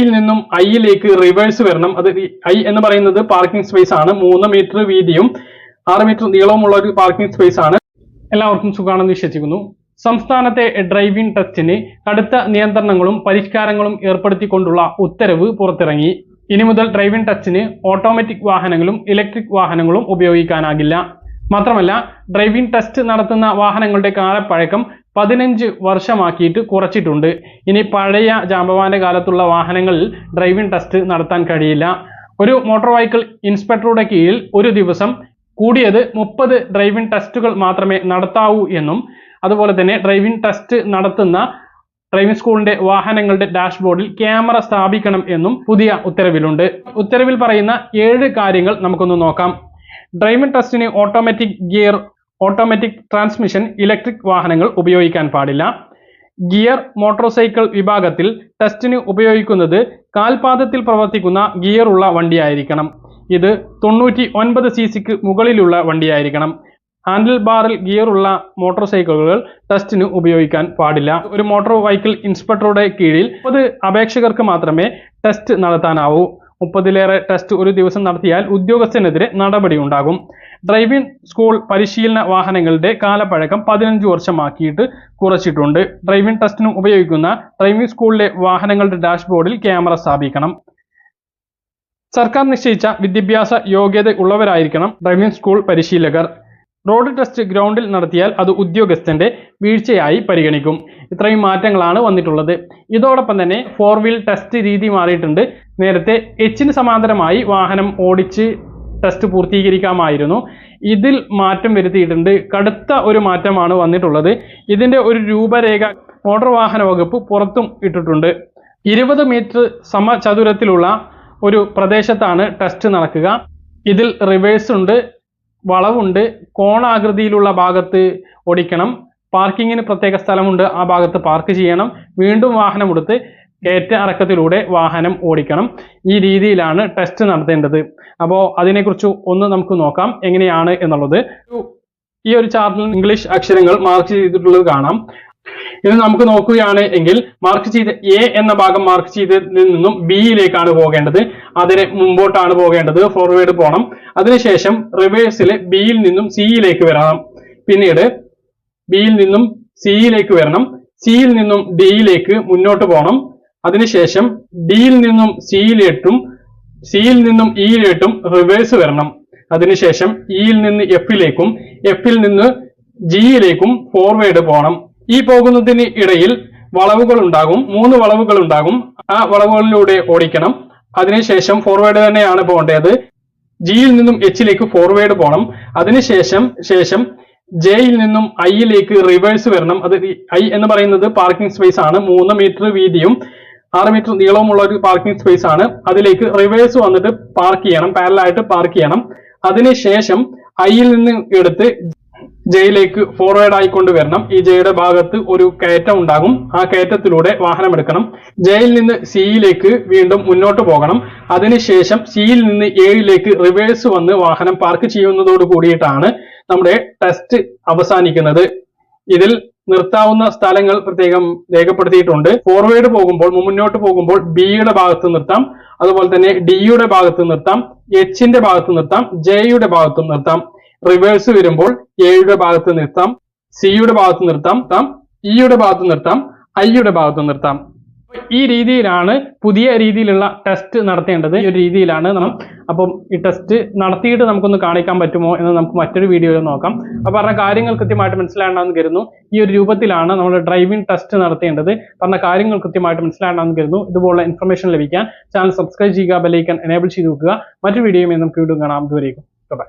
യിൽ നിന്നും ഐയിലേക്ക് റിവേഴ്സ് വരണം. അത് ഐ എന്ന് പറയുന്നത് പാർക്കിംഗ് സ്പേസ് ആണ്. മൂന്ന് മീറ്റർ വീതിയും ആറ് മീറ്റർ നീളവുമുള്ള ഒരു പാർക്കിംഗ് സ്പേസ് ആണ്. എല്ലാവർക്കും സുഖാണെന്ന് വിശ്വസിക്കുന്നു. സംസ്ഥാനത്തെ ഡ്രൈവിംഗ് ടെസ്റ്റിന് കടുത്ത നിയന്ത്രണങ്ങളും പരിഷ്കാരങ്ങളും ഏർപ്പെടുത്തിക്കൊണ്ടുള്ള ഉത്തരവ് പുറത്തിറങ്ങി. ഇനി മുതൽ ഡ്രൈവിംഗ് ടെസ്റ്റിന് ഓട്ടോമാറ്റിക് വാഹനങ്ങളും ഇലക്ട്രിക് വാഹനങ്ങളും ഉപയോഗിക്കാനാകില്ല. മാത്രമല്ല ഡ്രൈവിംഗ് ടെസ്റ്റ് നടത്തുന്ന വാഹനങ്ങളുടെ കാലപ്പഴക്കം പതിനഞ്ച് വർഷമാക്കിയിട്ട് കുറച്ചിട്ടുണ്ട്. ഇനി പഴയ ജാമ്പവാന്റെ കാലത്തുള്ള വാഹനങ്ങളിൽ ഡ്രൈവിംഗ് ടെസ്റ്റ് നടത്താൻ കഴിയില്ല. ഒരു മോട്ടോർ വെഹിക്കിൾ ഇൻസ്പെക്ടറുടെ കീഴിൽ ഒരു ദിവസം കൂടിയത് മുപ്പത് ഡ്രൈവിംഗ് ടെസ്റ്റുകൾ മാത്രമേ നടത്താവൂ എന്നും അതുപോലെ തന്നെ ഡ്രൈവിംഗ് ടെസ്റ്റ് നടത്തുന്ന ഡ്രൈവിംഗ് സ്കൂളിന്റെ വാഹനങ്ങളുടെ ഡാഷ്ബോർഡിൽ ക്യാമറ സ്ഥാപിക്കണം എന്നും പുതിയ ഉത്തരവിലുണ്ട്. ഉത്തരവിൽ പറയുന്ന ഏഴ് കാര്യങ്ങൾ നമുക്കൊന്ന് നോക്കാം. ഡ്രൈവിംഗ് ടെസ്റ്റിന് automatic gear automatic transmission electric വാഹനങ്ങൾ ഉപയോഗിക്കാൻ പാടില്ല. ഗിയർ മോട്ടോർ സൈക്കിൾ വിഭാഗത്തിൽ ടെസ്റ്റിന് ഉപയോഗിക്കുന്നത് കാൽപാദത്തിൽ പ്രവർത്തിക്കുന്ന ഗിയറുള്ള വണ്ടിയായിരിക്കണം. ഇത് തൊണ്ണൂറ്റി ഒൻപത് സി സിക്ക് മുകളിലുള്ള വണ്ടിയായിരിക്കണം. ഹാൻഡിൽ ബാറിൽ ഗിയറുള്ള മോട്ടോർ സൈക്കിളുകൾ ടെസ്റ്റിന് ഉപയോഗിക്കാൻ പാടില്ല. ഒരു മോട്ടോർ വെഹിക്കിൾ ഇൻസ്പെക്ടറുടെ കീഴിൽ അത് അപേക്ഷകർക്ക് മാത്രമേ ടെസ്റ്റ് നടത്താനാവൂ. മുപ്പതിലേറെ ടെസ്റ്റ് ഒരു ദിവസം നടത്തിയാൽ ഉദ്യോഗസ്ഥനെതിരെ നടപടി ഉണ്ടാകും ഡ്രൈവിംഗ് സ്കൂൾ പരിശീലന വാഹനങ്ങളുടെ കാലപ്പഴക്കം പതിനഞ്ച് വർഷമാക്കിയിട്ട് കുറച്ചിട്ടുണ്ട്. ഡ്രൈവിംഗ് ടെസ്റ്റിനും ഉപയോഗിക്കുന്ന ഡ്രൈവിംഗ് സ്കൂളിലെ വാഹനങ്ങളുടെ ഡാഷ്ബോർഡിൽ ക്യാമറ സ്ഥാപിക്കണം. സർക്കാർ നിശ്ചയിച്ച വിദ്യാഭ്യാസ യോഗ്യത ഉള്ളവരായിരിക്കണം ഡ്രൈവിംഗ് സ്കൂൾ പരിശീലകർ. റോഡ് ടെസ്റ്റ് ഗ്രൗണ്ടിൽ നടത്തിയാൽ അത് ഉദ്യോഗസ്ഥന്റെ വീഴ്ചയായി പരിഗണിക്കും. ഇത്രയും മാറ്റങ്ങളാണ് വന്നിട്ടുള്ളത്. ഇതോടൊപ്പം തന്നെ ഫോർ വീൽ ടെസ്റ്റ് രീതി മാറിയിട്ടുണ്ട്. നേരത്തെ എച്ചിന് സമാന്തരമായി വാഹനം ഓടിച്ച് ടെസ്റ്റ് പൂർത്തീകരിക്കാമായിരുന്നു. ഇതിൽ മാറ്റം വരുത്തിയിട്ടുണ്ട്. കടുത്ത ഒരു മാറ്റമാണ് വന്നിട്ടുള്ളത്. ഇതിന്റെ ഒരു രൂപരേഖ മോട്ടോർ വാഹന വകുപ്പ് പുറത്തും ഇട്ടിട്ടുണ്ട്. ഇരുപത് മീറ്റർ സമചതുരത്തിലുള്ള ഒരു പ്രദേശത്താണ് ടെസ്റ്റ് നടക്കുക. ഇതിൽ റിവേഴ്സ് ഉണ്ട് വളവുണ്ട്. കോണാകൃതിയിലുള്ള ഭാഗത്ത് ഓടിക്കണം. പാർക്കിങ്ങിന് പ്രത്യേക സ്ഥലമുണ്ട്. ആ ഭാഗത്ത് പാർക്ക് ചെയ്യണം. വീണ്ടും വാഹനം എടുത്ത് കയറ്റ അറക്കത്തിലൂടെ വാഹനം ഓടിക്കണം. ഈ രീതിയിലാണ് ടെസ്റ്റ് നടത്തേണ്ടത്. അപ്പോൾ അതിനെക്കുറിച്ച് ഒന്ന് നമുക്ക് നോക്കാം. എങ്ങനെയാണ് എന്നുള്ളത്. ഈ ഒരു ചാർട്ടിൽ ഇംഗ്ലീഷ് അക്ഷരങ്ങൾ മാർക്ക് ചെയ്തിട്ടുള്ളത് കാണാം. ഇത് നമുക്ക് നോക്കുകയാണ് എങ്കിൽ മാർക്ക് ചെയ്ത എ എന്ന ഭാഗം മാർക്ക് ചെയ്തതിൽ നിന്നും ബിയിലേക്കാണ് പോകേണ്ടത്. അതിന് മുമ്പോട്ടാണ് പോകേണ്ടത്. ഫോർവേഡ് പോകണം അതിനുശേഷം റിവേഴ്സിൽ ബിയിൽ നിന്നും സിയിലേക്ക് വരണം. പിന്നീട് ബിയിൽ നിന്നും സിയിലേക്ക് വരണം. സിയിൽ നിന്നും ഡിയിലേക്ക് മുന്നോട്ട് പോകണം. അതിനുശേഷം ഡിയിൽ നിന്നും സിയിലേട്ടും സിയിൽ നിന്നും ഇയിലേട്ടും റിവേഴ്സ് വരണം. അതിനുശേഷം ഇയിൽ നിന്ന് എഫിലേക്കും എഫിൽ നിന്ന് ജിയിലേക്കും ഫോർവേഡ് പോകണം. ഈ പോകുന്നതിന് ഇടയിൽ വളവുകൾ ഉണ്ടാകും മൂന്ന് വളവുകൾ ഉണ്ടാകും ആ വളവുകളിലൂടെ ഓടിക്കണം. അതിനുശേഷം ഫോർവേഡ് തന്നെയാണ് പോകേണ്ടത്. ജിയിൽ നിന്നും എച്ചിലേക്ക് ഫോർവേഡ് പോകണം. അതിനുശേഷം ശേഷം ജെയിൽ നിന്നും ഐയിലേക്ക് റിവേഴ്സ് വരണം. അത് ഐ എന്ന് പറയുന്നത് പാർക്കിംഗ് സ്പേസ് ആണ്. മൂന്ന് മീറ്റർ വീതിയും ആറ് മീറ്റർ നീളവുമുള്ള ഒരു പാർക്കിംഗ് സ്പേസ് ആണ്. അതിലേക്ക് റിവേഴ്സ് വന്നിട്ട് പാർക്ക് ചെയ്യണം. പാരലായിട്ട് പാർക്ക് ചെയ്യണം. അതിനുശേഷം ഐയിൽ നിന്ന് എടുത്ത് ജയിലേക്ക് ഫോർവേഡ് ആയിക്കൊണ്ട് വരണം. ഈ ജയുടെ ഭാഗത്ത് ഒരു കയറ്റം ഉണ്ടാകും. ആ കയറ്റത്തിലൂടെ വാഹനം എടുക്കണം. ജയിൽ നിന്ന് സിയിലേക്ക് വീണ്ടും മുന്നോട്ട് പോകണം. അതിനുശേഷം സിയിൽ നിന്ന് ഏഴിലേക്ക് റിവേഴ്സ് വന്ന് വാഹനം പാർക്ക് ചെയ്യുന്നതോട് കൂടിയിട്ടാണ് നമ്മുടെ ടെസ്റ്റ് അവസാനിക്കുന്നത്. ഇതിൽ നിർത്താവുന്ന സ്ഥലങ്ങൾ പ്രത്യേകം രേഖപ്പെടുത്തിയിട്ടുണ്ട്. ഫോർവേഡ് പോകുമ്പോൾ മുന്നോട്ട് പോകുമ്പോൾ ബിയുടെ ഭാഗത്ത് നിർത്താം. അതുപോലെ തന്നെ ഡിയുടെ ഭാഗത്ത് നിർത്താം. എച്ചിന്റെ ഭാഗത്ത് നിർത്താം. ജെയുടെ ഭാഗത്ത് നിർത്താം. റിവേഴ്സ് വരുമ്പോൾ എയുടെ ഭാഗത്ത് നിർത്താം. സിയുടെ ഭാഗത്ത് നിർത്താം. ഇയുടെ ഭാഗത്ത് നിർത്താം. ഐയുടെ ഭാഗത്ത് നിർത്താം. ഈ രീതിയിലാണ് പുതിയ രീതിയിലുള്ള ടെസ്റ്റ് നടത്തേണ്ടത്. ഈ ഒരു രീതിയിലാണ് നമ്മൾ അപ്പം ഈ ടെസ്റ്റ് നടത്തിയിട്ട് നമുക്കൊന്ന് കാണിക്കാൻ പറ്റുമോ എന്ന് നമുക്ക് മറ്റൊരു വീഡിയോയിൽ നോക്കാം. അപ്പോൾ പറഞ്ഞ കാര്യങ്ങൾ കൃത്യമായിട്ട് മനസ്സിലാകണമെന്ന് കരുതുന്നു. ഈ ഒരു രൂപത്തിലാണ് നമ്മൾ ഡ്രൈവിംഗ് ടെസ്റ്റ് നടത്തേണ്ടത്. പറഞ്ഞ കാര്യങ്ങൾ കൃത്യമായിട്ട് മനസ്സിലാകണമെന്ന് കരുതുന്നു. ഇതുപോലുള്ള ഇൻഫർമേഷൻ ലഭിക്കാൻ ചാനൽ സബ്സ്ക്രൈബ് ചെയ്യുക ബെലൈക്കൻ എനേബിൾ ചെയ്ത് വെക്കുക. മറ്റൊരു വീഡിയോയുമായി നമുക്ക് വീണ്ടും കാണാം. ദൂരേക്കും ബൈ